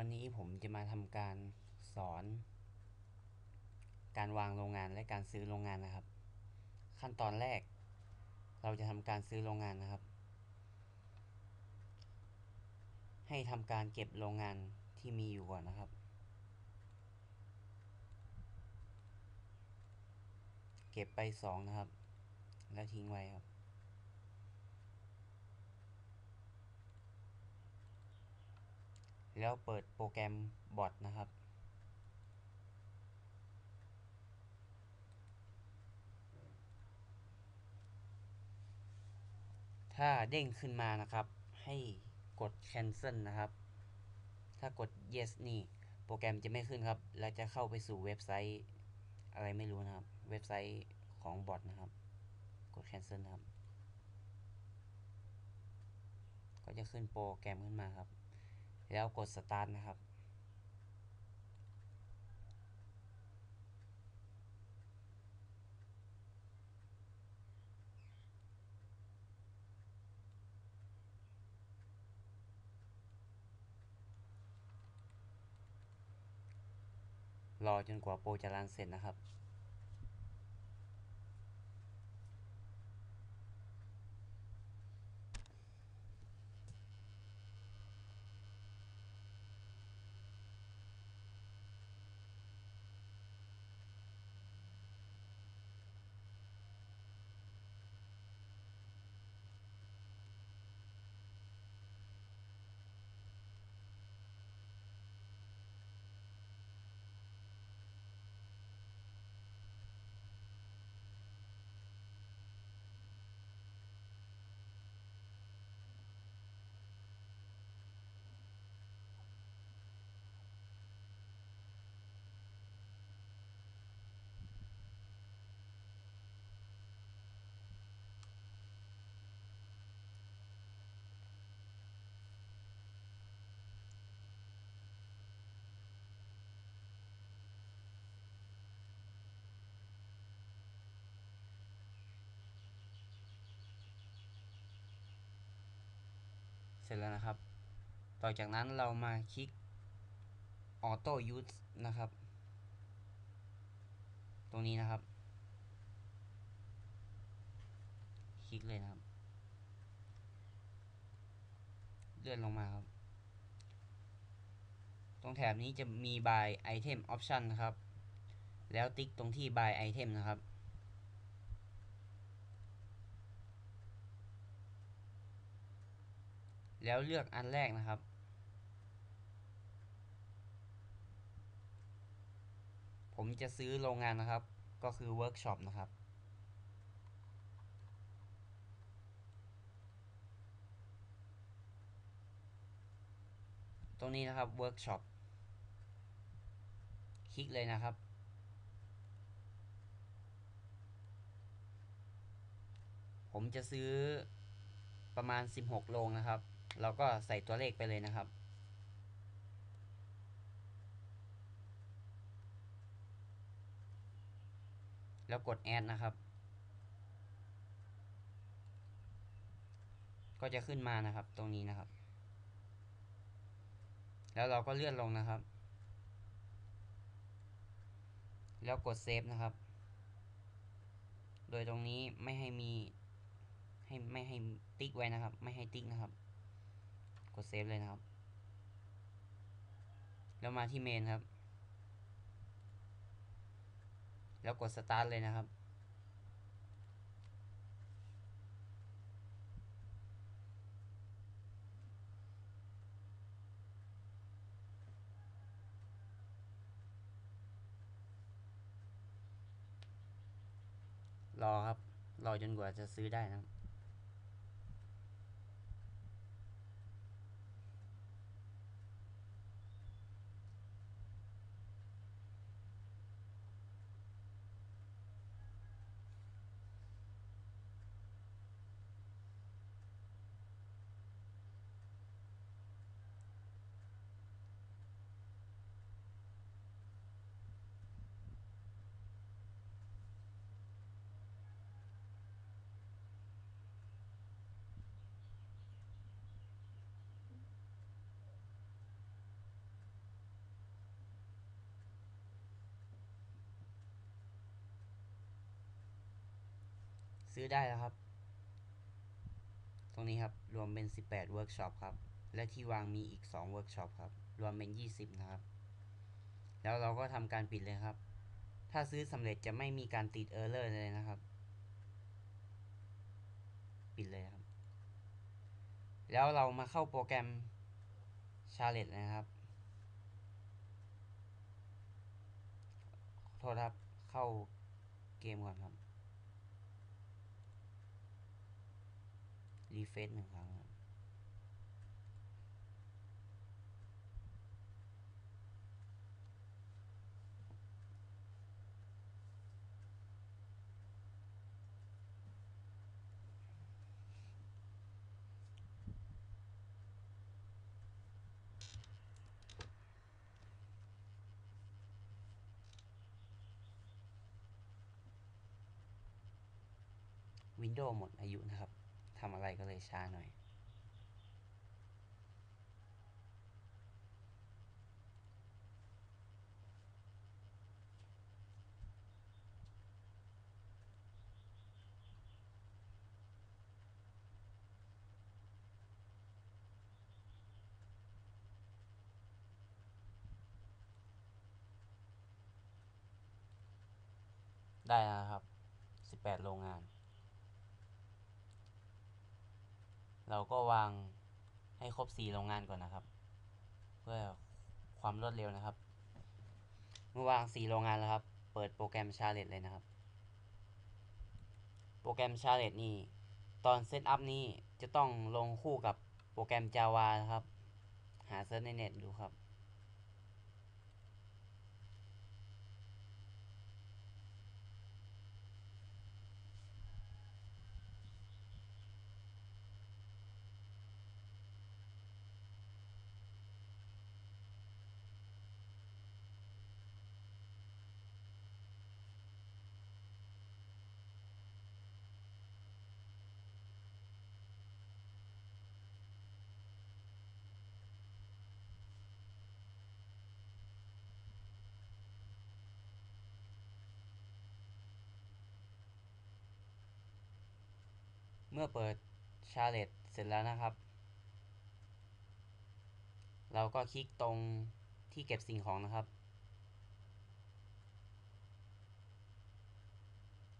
วันนี้ผมจะมาทำการสอน การวางโรงงานและการซื้อโรงงานนะครับ ขั้นตอนแรก เราจะทำการซื้อโรงงานนะครับ ให้ทำการเก็บโรงงานที่มีอยู่ก่อนนะครับ เก็บไปสองนะครับ แล้วทิ้งไว้ครับ แล้วเปิดโปรแกรมบอทนะครับ ถ้าเด้งขึ้นมานะครับ ให้กด cancel นะครับ ถ้ากด yes นี่โปรแกรมจะไม่ขึ้นครับแล้วจะเข้าไปสู่เว็บไซต์อะไรไม่รู้นะครับ เว็บไซต์ของบอทนะครับ กด cancel นะครับ ก็จะขึ้นโปรแกรมขึ้นมาครับ แล้วกด start นะครับ รอจนกว่าโปรจะรันเสร็จนะครับ เสร็จแล้วนะครับ ต่อจากนั้นเรามาคลิก Auto Use นะครับ ตรงนี้นะครับ คลิกเลยนะครับ เลื่อนลงมาครับ ตรงแถบนี้จะมี Buy Item Option นะครับ แล้วติ๊กตรงที่ Buy Item นะครับ แล้วเลือกอันแรกนะครับ ผมจะซื้อโรงงานนะครับ ก็คือเวิร์กช็อปนะครับ ตรงนี้นะครับเวิร์กช็อปคลิกเลยนะครับผมจะซื้อประมาณ 16โรงนะครับ เราก็ใส่ตัวเลขไปเลยนะครับ แล้วกด add นะครับ ก็จะขึ้นมานะครับตรงนี้นะครับ แล้วเราก็เลื่อนลงนะครับ แล้วกดเซฟนะครับ โดยตรงนี้ไม่ให้มีให้ไม่ให้ติ๊กไว้นะครับ ไม่ให้ติ๊กนะครับ ดเซฟเลยนะครับ แล้วมาที่เมนครับ แล้วกดสตาร์ทเลยนะครับ รอครับ รอจนกว่าจะซื้อได้นะครับ ซื้อได้แล้วครับ ตรงนี้ครับรวมเป็น 18เวิร์กช็อปครับ และที่วางมีอีก2เวิร์กช็อปครับ รวมเป็น 20 นะครับ แล้วเราก็ทำการปิดเลยครับ ถ้าซื้อสำเร็จจะไม่มีการติดเออร์เลอร์เลยนะครับ ปิดเลยครับ แล้วเรามาเข้าโปรแกรม Charlotte นะครับ โทษครับ เข้าเกมก่อนครับ รีเฟซหนึ่งครั้งวินโดว์หมดอายุนะครับ ทำอะไรก็เลยช้าหน่อยได้แล้วครับ 18 โรงงาน เราก็วางให้ครบ4โรงงานก่อนนะครับ เพื่อความรวดเร็วนะครับ เมื่อวาง4โรงงานแล้วครับ เปิดโปรแกรม Charlet เลยนะครับ โปรแกรม Charlet นี่ตอนเซตอัพนี้จะต้องลงคู่กับโปรแกรม Java นะครับ หาเซิร์ชในเน็ตดูครับ มื่อเปิด Charlotte เสร็จแล้วนะครับ เราก็คลิกตรงที่เก็บสิ่งของนะครับ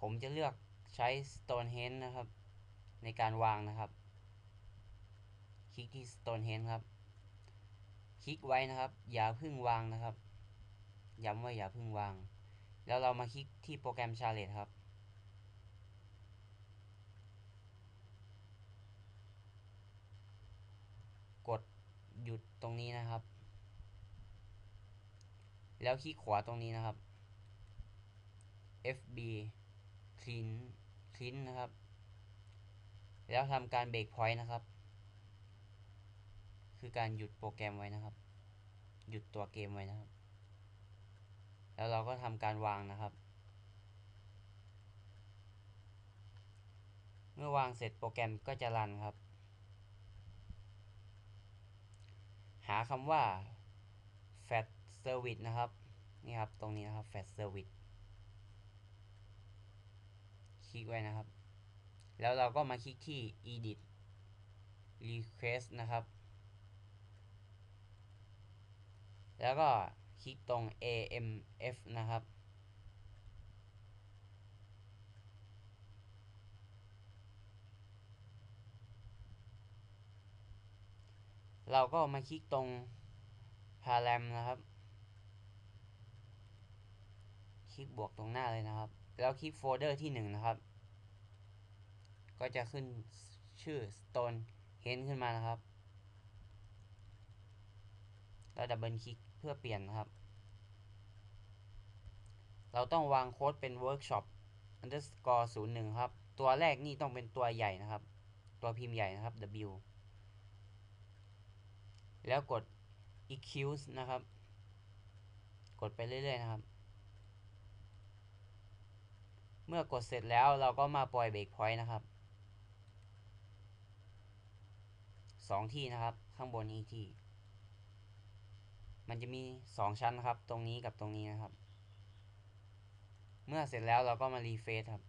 ผมจะเลือกใช้ Stonehenge นะครับ ในการวางนะครับ คลิกที่ Stonehenge ครับ คลิกไว้นะครับ อย่าเพึ่งวางนะครับ ย้ำว่าอย่าเพึ่งวาง แล้วเรามาคลิกที่โปรแกรม Charlotte ครับ หยุดตรงนี้นะครับ แล้วคลิกขวาตรงนี้นะครับ FB clean clean นะครับ แล้วทำการเบรกพอยต์นะครับ คือการหยุดโปรแกรมไว้นะครับ หยุดตัวเกมไว้นะครับ แล้วเราก็ทำการวางนะครับ เมื่อวางเสร็จโปรแกรมก็จะรันครับ หาคำว่า fat service นะครับ นี่ครับ ตรงนี้นะครับ fat service คลิกไว้นะครับ แล้วเราก็มาคลิกที่ edit request นะครับ แล้วก็คลิกตรง AMF นะครับ เราก็มาคลิกตรง param นะครับ คลิกบวกตรงหน้าเลยนะครับ แล้วคลิกโฟลเดอร์ที่ 1 นะครับ ก็จะขึ้นชื่อ stone henge ขึ้นมานะครับแล้วดับเบิลคลิกเพื่อเปลี่ยนนะครับ เราต้องวางโค้ดเป็น workshop underscore 01 ครับ ตัวแรกนี่ต้องเป็นตัวใหญ่นะครับ ตัวพิมพ์ใหญ่นะครับ W แล้วกด excuse นะครับ กดไปเรื่อยๆนะครับ เมื่อกดเสร็จแล้วเราก็มาปล่อยเบรกพอยต์นะครับสองที่นะครับ ข้างบนอีกที่ มันจะมีสองชั้นนะครับ ตรงนี้กับตรงนี้นะครับ เมื่อเสร็จแล้วเราก็มารีเฟซครับ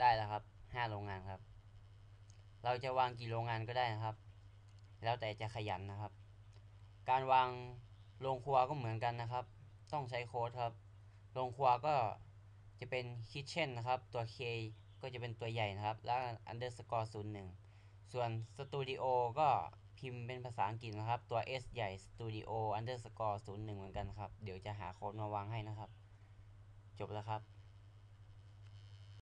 ได้แล้วครับห้าโรงงานครับ เราจะวางกี่โรงงานก็ได้นะครับ แล้วแต่จะขยันนะครับ การวางโรงครัวก็เหมือนกันนะครับ ต้องใช้โค้ดครับโรงครัวก็จะเป็น kitchen นะครับ ตัว K ก็จะเป็นตัวใหญ่นะครับ แล้ว underscore 0 1 ส่วนสตูดิโอก็พิมพ์เป็นภาษาอังกฤษนะครับ ตัว S ใหญ่ Studio underscore 0 1 เหมือนกันครับ เดี๋ยวจะหาโค้ดมาวางให้นะครับ จบแล้วครับ